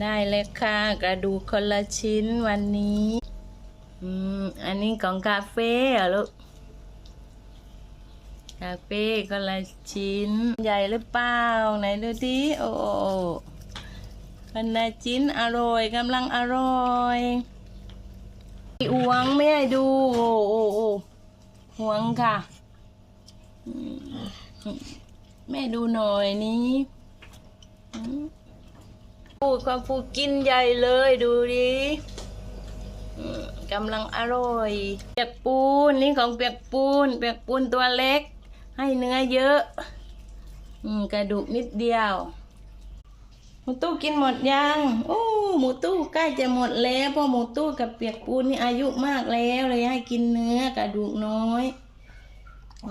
ได้เลยค่ะ กระดูกคนละชิ้นวันนี้ อืม อันนี้ของคาเฟ่เหรอลูก คาเฟ่คนละชิ้น ใหญ่หรือเปล่า ไหนดูดิโอ้คนละชิ้นอร่อยกำลังอร่อยหวงไม่ให้ดู โอ้โอ้โอ้หวงค่ะ แม่ดูหน่อยนี้ พูดความพูดกินใหญ่เลยดูดิกำลังอร่อย เปียกปูนนี่ของเปียกปูน เปียกปูนตัวเล็ก ให้เนื้อเยอะอกระดูกนิดเดียว หมูตู้กินหมดยังโอ้หมูตู้ใกล้จะหมดแล้วเพราะหมูตู้กับเปียกปูนนี่อายุมากแล้วเลยให้กินเนื้อกระดูกน้อยอ